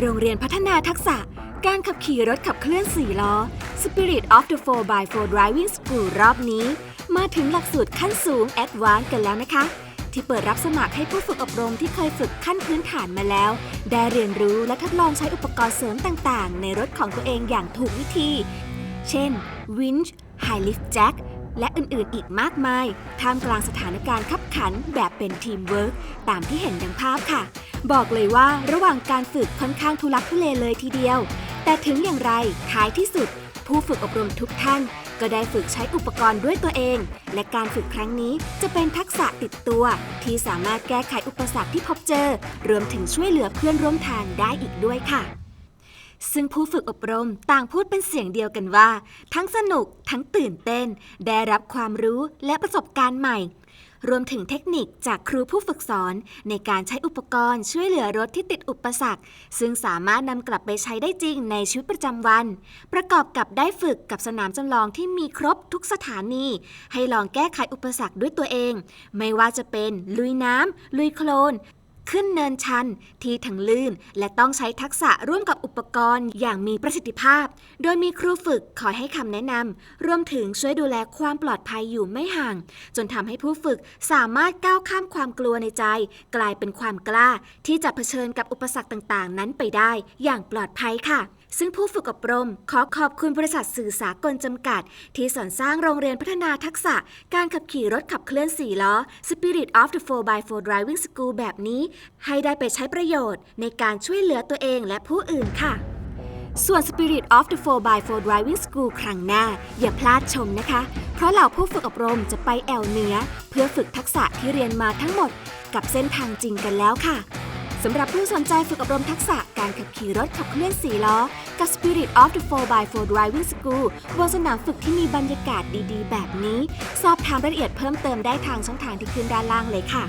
โรงเรียนพัฒนาทักษะการขับขี่รถขับเคลื่อน4ล้อ Spirit of the 4x4 Driving School รอบนี้ มาถึงหลักสูตรขั้นสูง Advanced กันแล้วนะคะ ที่เปิดรับสมัครให้ผู้ฝึกอบรมที่เคยฝึกขั้นพื้นฐานมาแล้ว ได้เรียนรู้และทดลองใช้อุปกรณ์เสริมต่างๆ ในรถของตัวเองอย่างถูกวิธี เช่น winch high lift jack และอื่นๆ อีกมากมาย ท่ามกลางสถานการณ์ขับขันแบบเป็นทีมเวิร์กตามที่เห็นดังภาพค่ะ บอกเลยว่าระหว่างการฝึกค่อนข้างทุลักทุเลเลยทีเดียว แต่ถึงอย่างไรท้ายที่สุด ผู้ฝึกอบรมทุกท่าน ก็ได้ฝึกใช้อุปกรณ์ด้วยตัวเอง และการฝึกครั้งนี้จะเป็นทักษะติดตัว ที่สามารถแก้ไขอุปสรรคที่พบเจอ รวมถึงช่วยเหลือเพื่อนร่วมทางได้อีกด้วยค่ะซึ่งผู้ฝึกอบรมต่างพูดเป็นเสียงเดียวกันว่า ทั้งสนุกทั้งตื่นเต้น ได้รับความรู้และประสบการณ์ใหม่ รวมถึงเทคนิคจากครูผู้ฝึกสอน ในการใช้อุปกรณ์ช่วยเหลือรถที่ติดอุปสรรค ซึ่งสามารถนำกลับไปใช้ได้จริงในชีวิตประจำวัน ประกอบกับได้ฝึกกับสนามจำลองที่มีครบทุกสถานี ให้ลองแก้ไขอุปสรรคด้วยตัวเอง ไม่ว่าจะเป็นลุยน้ำลุยโคลน ขึ้นเนินชันที่ทั้งลื่น และต้องใช้ทักษะร่วมกับอุปกรณ์อย่างมีประสิทธิภาพ โดยมีครูฝึกคอยให้คำแนะนำรวมถึงช่วยดูแลความปลอดภัยอยู่ไม่ห่าง จนทำให้ผู้ฝึกสามารถก้าวข้ามความกลัวในใจ กลายเป็นความกล้า ที่จะเผชิญกับอุปสรรคต่างๆ นั้นไปได้ อย่างปลอดภัยค่ะ ซึ่งผู้ฝึกอบรม ขอขอบคุณบริษัทสื่อสากลจำกัด ที่สอนสร้างโรงเรียนพัฒนาทักษะ การขับขี่รถขับเคลื่อน 4 ล้อ Spirit of the 4x4 Driving School แบบนี้ ให้ได้ไปใช้ประโยชน์ ในการช่วยเหลือตัวเองและผู้อื่นค่ะ ส่วน Spirit of the 4x4 Driving School ครั้งหน้า อย่าพลาดชมนะคะ เพราะเหล่าผู้ฝึกอบรมจะไปแอวเหนือเพื่อฝึกทักษะที่เรียนมาทั้งหมด กับเส้นทางจริงกันแล้วค่ะ สำหรับผู้สนใจฝึกอบรมทักษะการขับขี่รถขับเคลื่อน4ล้อ กับ Spirit of the 4x4 Driving School บนสนามฝึกที่มีบรรยากาศดีๆ แบบนี้ สอบถามรายละเอียดเพิ่มเติมได้ทางช่องทางที่ขึ้นด้านล่างเลยค่ะ